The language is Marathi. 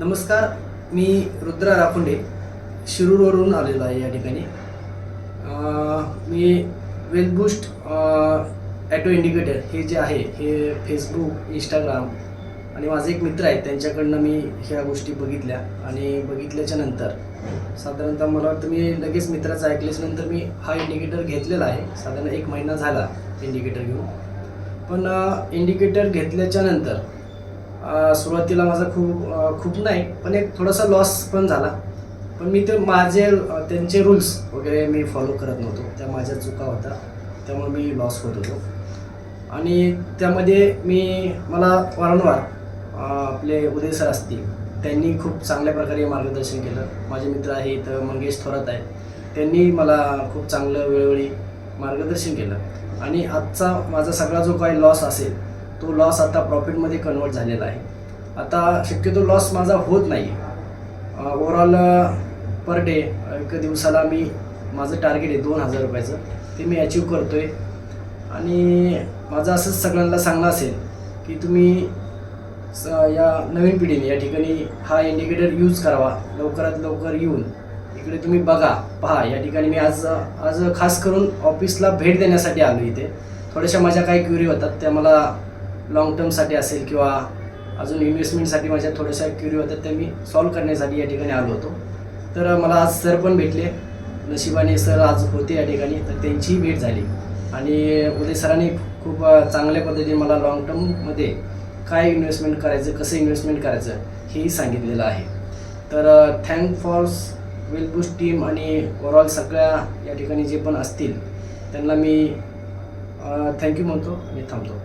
नमस्कार मी रुद्रा राखुंडे शिरूरवरून आलेलो आहे या ठिकाणी. मी वेलबुस्ट ॲटो इंडिकेटर हे जे आहे हे फेसबुक इंस्टाग्राम आणि माझे एक मित्र आहेत त्यांच्याकडनं मी ह्या गोष्टी बघितल्या आणि बघितल्याच्या नंतर साधारणतः मला वाटतं मी लगेच मित्राचं ऐकल्याच्यानंतर मी हा इंडिकेटर घेतलेला आहे. साधारण एक महिना झाला इंडिकेटर घेऊन. पण इंडिकेटर घेतल्याच्या नंतर सुरुवातीला माझा खूप खूप नाही पण एक थोडासा लॉस पण झाला. पण मी ते माझे त्यांचे रूल्स वगैरे मी फॉलो करत नव्हतो. त्या माझ्या चुका होत्या. त्यामुळे मी लॉस होत होतो. आणि त्यामध्ये मी मला वारंवार आपले उदय सर असतील त्यांनी खूप चांगल्या प्रकारे मार्गदर्शन केलं. माझे मित्र आहेत मंगेश थोरात आहे त्यांनी मला खूप चांगलं वेळोवेळी मार्गदर्शन केलं. आणि आजचा माझा सगळा जो काही लॉस असेल तो लॉस आता प्रॉफिटमध्ये कन्वर्ट झालेला आहे. आता शक्यतो लॉस माझा होत नाही. ओवरऑल पर डे एक दिवसाला मी माझं टार्गेट आहे दोन हजार रुपयाचं. ते मी अचीव करतो आहे आणि माझं असंच सगळ्यांना सांगणं असेल की तुम्ही स या नवीन पिढीने या ठिकाणी हा इंडिकेटर यूज करावा. लवकरात लवकर येऊन इकडे तुम्ही बघा पहा. या ठिकाणी मी आज आज खास करून ऑफिसला भेट देण्यासाठी आलो इथे. थोड्याशा माझ्या काही क्युरी होतात त्या मला लॉंग टर्मसाठी असेल किंवा अजून इन्व्हेस्टमेंटसाठी माझ्या थोड्याशा क्युरी होत्या त्या मी सॉल्व्ह करण्यासाठी या ठिकाणी आलो होतो. तर मला आज सर पण भेटले. नशिबाने सर आज होते या ठिकाणी. तर त्यांचीही भेट झाली. आणि उदय सरांनी खूप चांगल्या पद्धतीने मला लॉंग टर्ममध्ये काय इन्व्हेस्टमेंट करायचं कसं इन्व्हेस्टमेंट करायचं हेही सांगितलेलं आहे. तर थँक फॉर वेलबुस्ट टीम आणि ओव्हरऑल सगळ्या या ठिकाणी जे पण असतील त्यांना मी थँक्यू म्हणतो मी थांबतो.